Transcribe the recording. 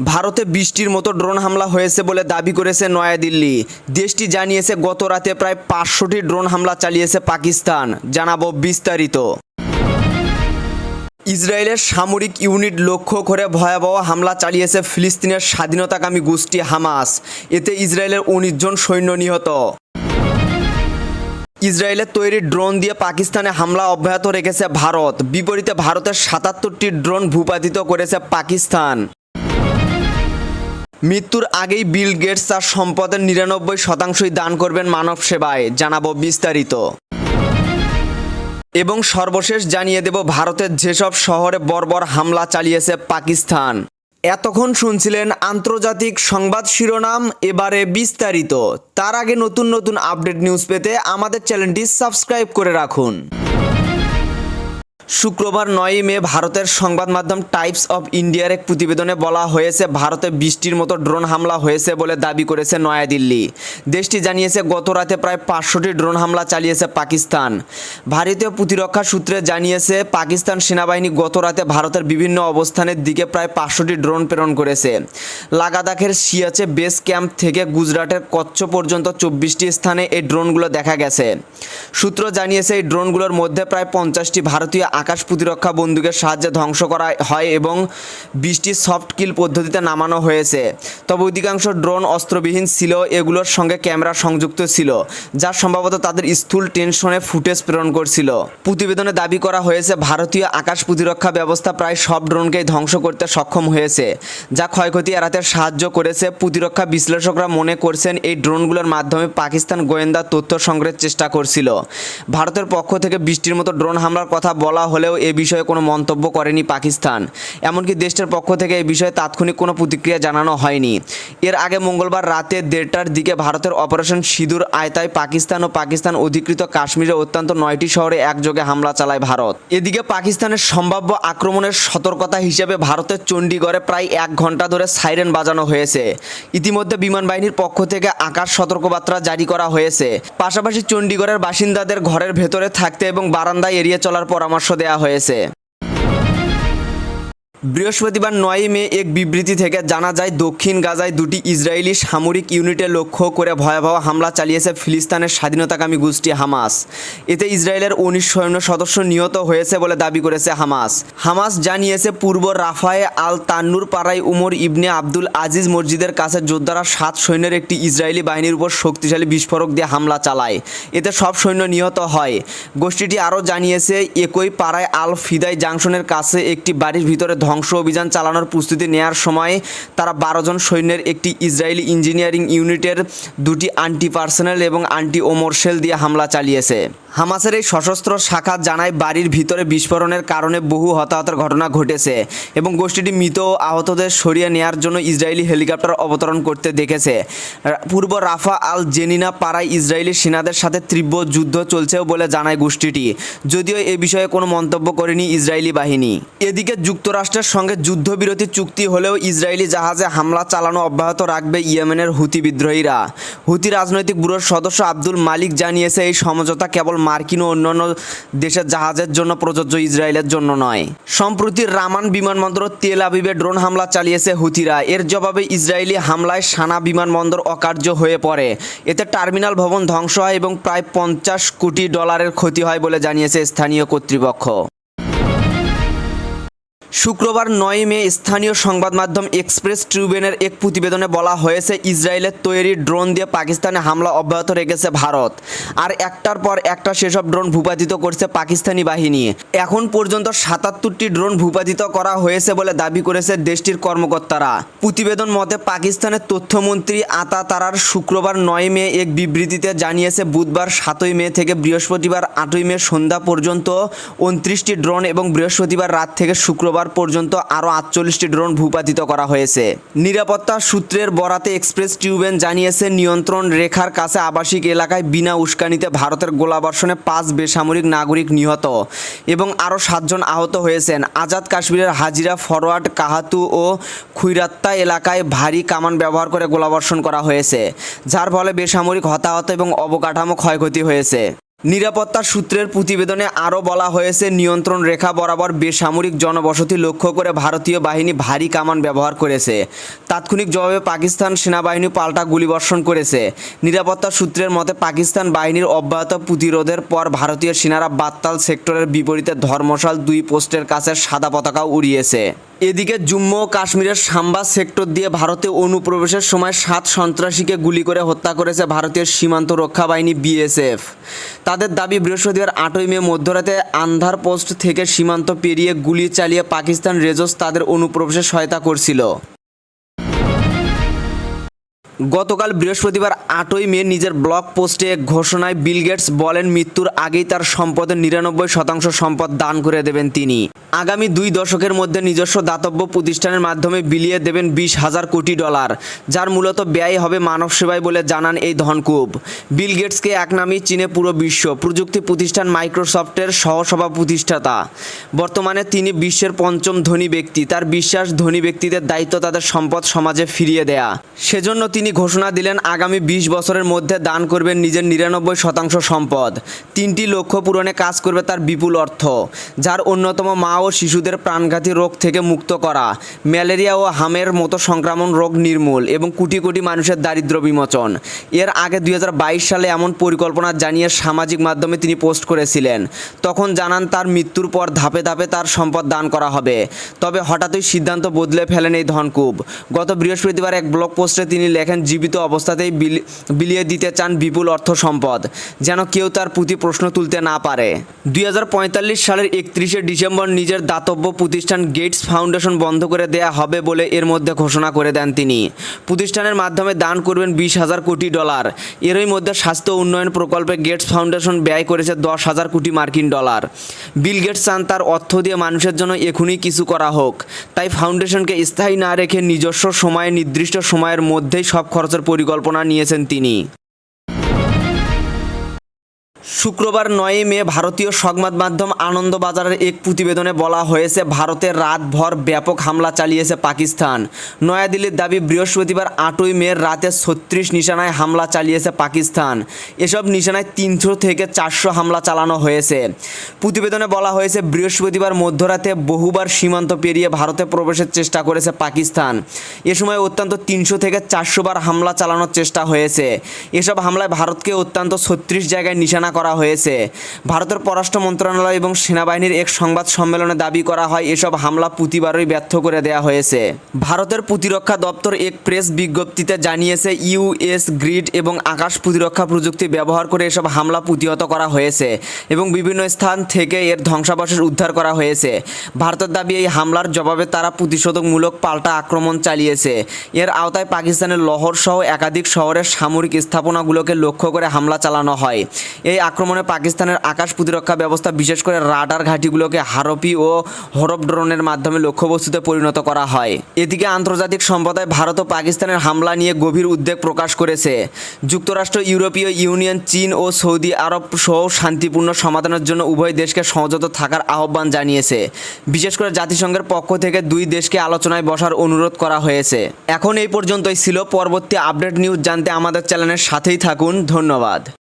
ভারতে বৃষ্টির মতো ড্রোন হামলা হয়েছে বলে দাবি করেছে নয়াদিল্লি। দেশটি জানিয়েছে গত রাতে প্রায় পাঁচশোটি ড্রোন হামলা চালিয়েছে পাকিস্তান। জানাব বিস্তারিত। ইসরায়েলের সামরিক ইউনিট লক্ষ্য করে ভয়াবহ হামলা চালিয়েছে ফিলিস্তিনের স্বাধীনতাকামী গোষ্ঠী হামাস। এতে ইসরায়েলের উনিশ জন সৈন্য নিহত। ইসরায়েলের তৈরি ড্রোন দিয়ে পাকিস্তানে হামলা অব্যাহত রেখেছে ভারত। বিপরীতে ভারতের সাতাত্তরটি ড্রোন ভূপাতিত করেছে পাকিস্তান। মৃত্যুর আগেই বিল গেটস তার সম্পদের নিরানব্বই শতাংশই দান করবেন মানব সেবায়, জানাব বিস্তারিত। এবং সর্বশেষ জানিয়ে দেব ভারতের যেসব শহরে বর্বর হামলা চালিয়েছে পাকিস্তান। এতক্ষণ শুনছিলেন আন্তর্জাতিক সংবাদ শিরোনাম, এবারে বিস্তারিত। তার আগে নতুন নতুন আপডেট নিউজ পেতে আমাদের চ্যানেলটি সাবস্ক্রাইব করে রাখুন। শুক্রবার নয়ই মে ভারতের সংবাদ মাধ্যম টাইপস অফ ইন্ডিয়ার এক প্রতিবেদনে বলা হয়েছে, ভারতে বৃষ্টির মতো ড্রোন হামলা হয়েছে বলে দাবি করেছে নয়াদিল্লি। দেশটি জানিয়েছে, গত রাতে প্রায় পাঁচশোটি ড্রোন হামলা চালিয়েছে পাকিস্তান। ভারতীয় প্রতিরক্ষা সূত্রে জানিয়েছে, পাকিস্তান সেনাবাহিনী গত রাতে ভারতের বিভিন্ন অবস্থানের দিকে প্রায় পাঁচশোটি ড্রোন প্রেরণ করেছে। লাগাদাখের সিয়াচে বেস ক্যাম্প থেকে গুজরাটের কচ্ছ পর্যন্ত চব্বিশটি স্থানে এই ড্রোনগুলো দেখা গেছে। সূত্র জানিয়েছে, এই ড্রোনগুলোর মধ্যে প্রায় পঞ্চাশটি ভারতীয় আকাশ প্রতিরক্ষা বন্দুকের সাহায্যে ধ্বংস করা হয় এবং বিশটি সফট কিল পদ্ধতিতে নামানো হয়েছে। তবে অধিকাংশ ড্রোন অস্ত্রবিহীন ছিল, এগুলোর সঙ্গে ক্যামেরা সংযুক্ত ছিল, যা সম্ভবত তাদের স্থূল টেনশনে ফুটেজ প্রেরণ করছিল। প্রতিবেদনে দাবি করা হয়েছে, ভারতীয় আকাশ প্রতিরক্ষা ব্যবস্থা প্রায় সব ড্রোনকেই ধ্বংস করতে সক্ষম হয়েছে, যা ক্ষয়ক্ষতি এড়াতে সাহায্য করেছে। প্রতিরক্ষা বিশ্লেষকরা মনে করছেন, এই ড্রোনগুলোর মাধ্যমে পাকিস্তান গোয়েন্দা তথ্য সংগ্রহের চেষ্টা করছিল। ভারতের পক্ষ থেকে বৃষ্টির মতো ড্রোন হামলার কথা বলা হলেও এ বিষয়ে কোনো মন্তব্য করেনি পাকিস্তান। এমনকি দেশটির পক্ষ থেকে এ বিষয়ে তাৎক্ষণিক কোনো প্রতিক্রিয়া জানানো হয়নি। এর আগে মঙ্গলবার রাতে দেড়টার দিকে ভারতের অপারেশন সিঁদুর আয়তায় পাকিস্তান ও পাকিস্তান অধিকৃত কাশ্মীরে অত্যন্ত নয়টি শহরে একযোগে হামলা চালায় ভারত। এদিকে পাকিস্তানের সম্ভাব্য আক্রমণের সতর্কতা হিসেবে ভারতের চণ্ডীগড়ে প্রায় এক ঘণ্টা ধরে সাইরেন বাজানো হয়েছে। ইতিমধ্যে বিমান বাহিনীর পক্ষ থেকে আকাশ সতর্কবার্তা জারি করা হয়েছে। পাশাপাশি চণ্ডীগড়ের বাসিন্দাদের ঘরের ভেতরে থাকতে এবং বারান্দায় এড়িয়ে চলার পরামর্শ দেওয়া হয়েছে বৃহস্পতিবার নয় মে এক বিবৃতি থেকে জানা যায়, দক্ষিণ গাজায় দুটি ইসরায়েলি সামরিক ইউনিটে লক্ষ্য করে ভয়াবহ হামলা চালিয়েছে ফিলিস্তানের স্বাধীনতাকামী গোষ্ঠী হামাস। এতে ইসরায়েলের উনিশ সৈন্য সদস্য নিহত হয়েছে বলে দাবি করেছে হামাস। হামাস জানিয়েছে, পূর্ব রাফায়ে আল তান্নুর পাড়ায় উমর ইবনে আব্দুল আজিজ মসজিদের কাছে যোদ্ধারা সাত সৈন্যের একটি ইসরায়েলি বাহিনীর উপর শক্তিশালী বিস্ফোরক দিয়ে হামলা চালায়। এতে সব সৈন্য নিহত হয়। গোষ্ঠীটি আরও জানিয়েছে, একই পাড়ায় আল ফিদাই জাংশনের কাছে একটি বাড়ির ভিতরে ধ্বংস অভিযান চালানোর প্রস্তুতি নেয়ার সময় তারা বারো জন সৈন্যের একটি ইসরায়েলি ইঞ্জিনিয়ারিং ইউনিটের দুটি আন্টি পার্সোনাল এবং আন্টি ওমরশেল দিয়ে হামলা চালিয়েছে। হামাসের এই সশস্ত্র শাখা জানায় বাড়ির ভিতরে বিস্ফোরণের কারণে বহু হতাহতের ঘটনা ঘটেছে এবং গোষ্ঠীটি মৃত ও আহতদের সরিয়ে নেয়ার জন্য ইসরায়েলি হেলিকপ্টার অবতরণ করতে দেখেছে। পূর্ব রাফা আল জেনিনা পাড়ায় ইসরায়েলি সেনাদের সাথে তীব্র যুদ্ধ চলছেও বলে জানায় গোষ্ঠীটি। যদিও এ বিষয়ে কোনো মন্তব্য করেনি ইসরায়েলি বাহিনী। এদিকে যুক্তরাষ্ট্রের সঙ্গে যুদ্ধবিরতি চুক্তি হলেও ইসরায়েলি জাহাজে হামলা চালানো অব্যাহত রাখবে ইয়েমেনের হুতি বিদ্রোহীরা। হুতি রাজনৈতিক ব্যুরোর সদস্য আব্দুল মালিক জানিয়েছে, এই সমঝোতা কেবল মার্কিন ও অন্যান্য দেশের জাহাজের জন্য প্রযোজ্য, ইসরায়েলের জন্য নয়। সম্প্রতি রামান বিমানবন্দর তেল আবিবে ড্রোন হামলা চালিয়েছে হুতিরা। এর জবাবে ইসরায়েলি হামলায় সানা বিমানবন্দর অকার্য হয়ে পড়ে। এতে টার্মিনাল ভবন ধ্বংস হয় এবং প্রায় পঞ্চাশ কোটি ডলারের ক্ষতি হয় বলে জানিয়েছে স্থানীয় কর্তৃপক্ষ। শুক্রবার নয় মে স্থানীয় সংবাদ মাধ্যম এক্সপ্রেস ট্রিবিউনের এক প্রতিবেদনে বলা হয়েছে, ইসরায়েলের তৈরি ড্রোন দিয়ে পাকিস্তানে হামলা অব্যাহত রেখেছে ভারত। আর একটার পর একটা সেসব ড্রোন ভূপাতিত করছে পাকিস্তানি বাহিনী। এখন পর্যন্ত সাতাত্তরটি ড্রোন ভূপাতিত করা হয়েছে বলে দাবি করেছে দেশটির কর্মকর্তারা। প্রতিবেদন মতে, পাকিস্তানের তথ্যমন্ত্রী আতা তারার শুক্রবার নয় মে এক বিবৃতিতে জানিয়েছে, বুধবার সাতই মে থেকে বৃহস্পতিবার আটই মে সন্ধ্যা পর্যন্ত উনত্রিশটি ড্রোন এবং বৃহস্পতিবার রাত থেকে শুক্রবার পর্যন্ত আরও আটচল্লিশটি ড্রোন ভূপাতিত করা হয়েছে। নিরাপত্তা সূত্রের বরাতে এক্সপ্রেস টিউবেন জানিয়েছে, নিয়ন্ত্রণ রেখার কাছে আবাসিক এলাকায় বিনা উস্কানিতে ভারতের গোলাবর্ষণে পাঁচ বেসামরিক নাগরিক নিহত এবং আরও সাতজন আহত হয়েছেন। আজাদ কাশ্মীরের হাজিরা ফরওয়ার্ড কাহাতু ও খুইরাত্তা এলাকায় ভারী কামান ব্যবহার করে গোলাবর্ষণ করা হয়েছে, যার ফলে বেসামরিক হতাহত এবং অবকাঠামো ক্ষয়ক্ষতি হয়েছে। নিরাপত্তা সূত্রের প্রতিবেদনে আরও বলা হয়েছে, নিয়ন্ত্রণ রেখা বরাবর বেসামরিক জনবসতি লক্ষ্য করে ভারতীয় বাহিনী ভারী কামান ব্যবহার করেছে। তাৎক্ষণিক জবাবে পাকিস্তান সেনাবাহিনী পাল্টা গুলিবর্ষণ করেছে। নিরাপত্তা সূত্রের মতে, পাকিস্তান বাহিনীর অব্যাহত প্রতিরোধের পর ভারতীয় সেনারা বাত্তাল সেক্টরের বিপরীতে ধর্মশাল দুই পোস্টের কাছে সাদা পতাকা উড়িয়েছে। এদিকে জম্মু ও কাশ্মীরের সাম্বা সেক্টর দিয়ে ভারতে অনুপ্রবেশের সময় সাত সন্ত্রাসীকে গুলি করে হত্যা করেছে ভারতীয় সীমান্ত রক্ষা বাহিনী বিএসএফ। তাদের দাবি, বৃহস্পতিবার আটই মে মধ্যরাতে আন্ধার পোস্ট থেকে সীমান্ত পেরিয়ে গুলি চালিয়ে পাকিস্তান রেজস তাদের অনুপ্রবেশে সহায়তা করছিল। গতকাল বৃহস্পতিবার আটই মে নিজের ব্লগ পোস্টে ঘোষণায় বিল গেটস বলেন মৃত্যুর আগেই তার সম্পদের নিরানব্বই শতাংশ সম্পদ দান করে দেবেন তিনি। আগামী দুই দশকের মধ্যে নিজস্ব দাতব্য প্রতিষ্ঠানের মাধ্যমে বিলিয়ে দেবেন বিশ হাজার কোটি ডলার, যার মূলত ব্যয় হবে মানব সেবায় বলে জানান এই ধনকুব। বিল গেটসকে এক নামেই চীনে পুরো বিশ্ব। প্রযুক্তি প্রতিষ্ঠান মাইক্রোসফটের সহসভা প্রতিষ্ঠাতা। বর্তমানে তিনি বিশ্বের পঞ্চম ধনী ব্যক্তি। তার বিশ্বাস ধনী ব্যক্তিদের দায়িত্ব তাদের সম্পদ সমাজে ফিরিয়ে দেয়া। সেজন্য তিনি ঘোষণা দিলেন, আগামী বিশ বছরের মধ্যে দান করবেন নিজের নিরানব্বই শতাংশ সম্পদ। তিনটি লক্ষ্য পূরণে কাজ করবে তার বিপুল অর্থ, যার অন্যতম মা ও শিশুদের প্রাণঘাতী রোগ থেকে মুক্ত করা, ম্যালেরিয়া ও হামের মতো সংক্রমণ রোগ নির্মূল এবং কোটি কোটি মানুষের দারিদ্র বিমোচন। এর আগে দুই হাজার বাইশ সালে এমন পরিকল্পনা জানিয়ে সামাজিক মাধ্যমে তিনি পোস্ট করেছিলেন। তখন জানান, তার মৃত্যুর পর ধাপে ধাপে তার সম্পদ দান করা হবে। তবে হঠাৎই সিদ্ধান্ত বদলে ফেলেন এই ধনকুব গত বৃহস্পতিবার এক ব্লগ পোস্টে তিনি লেখেন জীবিত অবস্থাতেই বিলি- বিলিয়ে দিতে চান বিপুল অর্থ সম্পদ, যেন কেউ তার প্রতি প্রশ্ন তুলতে না পারে। দুই হাজার পঁয়তাল্লিশ সালের একত্রিশে ডিসেম্বর নিজের দাতব্য প্রতিষ্ঠান গেটস ফাউন্ডেশন বন্ধ করে দেয়া হবে বলে এর মধ্যে ঘোষণা করে দেন তিনি। প্রতিষ্ঠানের মাধ্যমে দান করবেন বিশ হাজার কোটি ডলার। এরই মধ্যে স্বাস্থ্য উন্নয়ন প্রকল্পে গেটস ফাউন্ডেশন ব্যয় করেছে দশ হাজার কোটি মার্কিন ডলার। বিল গেটস চান তার অর্থ দিয়ে মানুষের জন্য এখনই কিছু করা হোক। তাই ফাউন্ডেশনকে স্থায়ী না রেখে নিজস্ব সময়ে, নির্দিষ্ট সময়ের মধ্যেই সব খরচের পরিকল্পনা নিয়েছেন তিনি। শুক্রবার নয়ই মে ভারতীয় সংবাদ মাধ্যম আনন্দবাজারের এক প্রতিবেদনে বলা হয়েছে ভারতের রাতভর ব্যাপক হামলা চালিয়েছে পাকিস্তান। নয়াদিল্লির দাবি, বৃহস্পতিবার আটই মে রাতে ছত্রিশ নিশানায় হামলা চালিয়েছে পাকিস্তান। এসব নিশানায় তিনশো থেকে চারশো হামলা চালানো হয়েছে। প্রতিবেদনে বলা হয়েছে, বৃহস্পতিবার মধ্যরাতে বহুবার সীমান্ত পেরিয়ে ভারতে প্রবেশের চেষ্টা করেছে পাকিস্তান। এ সময় অত্যন্ত তিনশো থেকে চারশো বার হামলা চালানোর চেষ্টা হয়েছে। এসব হামলায় ভারতকে অত্যন্ত ছত্রিশ জায়গায় নিশানা করা হয়েছে। ভারতের পররাষ্ট্র মন্ত্রণালয় এবং সেনাবাহিনীর এক সংবাদ সম্মেলনে দাবি করা হয়, এসব হামলা প্রতিবারই ব্যর্থ করে দেয়া হয়েছে। ভারতের প্রতিরক্ষা দপ্তর এক প্রেস বিজ্ঞপ্তিতে জানিয়েছে ইউএস গ্রিড এবং আকাশ প্রতিরক্ষা প্রযুক্তি ব্যবহার করে এসব হামলা প্রতিহত করা হয়েছে এবং বিভিন্ন স্থান থেকে এর ধ্বংসাবশেষ উদ্ধার করা হয়েছে। ভারতের দাবি, এই হামলার জবাবে তারা প্রতিশোধকমূলক পাল্টা আক্রমণ চালিয়েছে। এর আওতায় পাকিস্তানের লহর সহ একাধিক শহরের সামরিক স্থাপনাগুলোকে লক্ষ্য করে হামলা চালানো হয়। এই আক্রমণে পাকিস্তানের আকাশ প্রতিরক্ষা ব্যবস্থা, বিশেষ করে রাডার ঘাঁটিগুলোকে হারপি ও হরপ ড্রোনের মাধ্যমে লক্ষ্যবস্তুতে পরিণত করা হয়। এদিকে আন্তর্জাতিক সম্প্রদায় ভারত ও পাকিস্তানের হামলা নিয়ে গভীর উদ্বেগ প্রকাশ করেছে। যুক্তরাষ্ট্র, ইউরোপীয় ইউনিয়ন, চীন ও সৌদি আরব সহ শান্তিপূর্ণ সমাধানের জন্য উভয় দেশকে সংযত থাকার আহ্বান জানিয়েছে। বিশেষ করে জাতিসংঘের পক্ষ থেকে দুই দেশকে আলোচনায় বসার অনুরোধ করা হয়েছে। এখন এই পর্যন্তই ছিল পরবর্তী আপডেট নিউজ। জানতে আমাদের চ্যানেলের সাথেই থাকুন। ধন্যবাদ।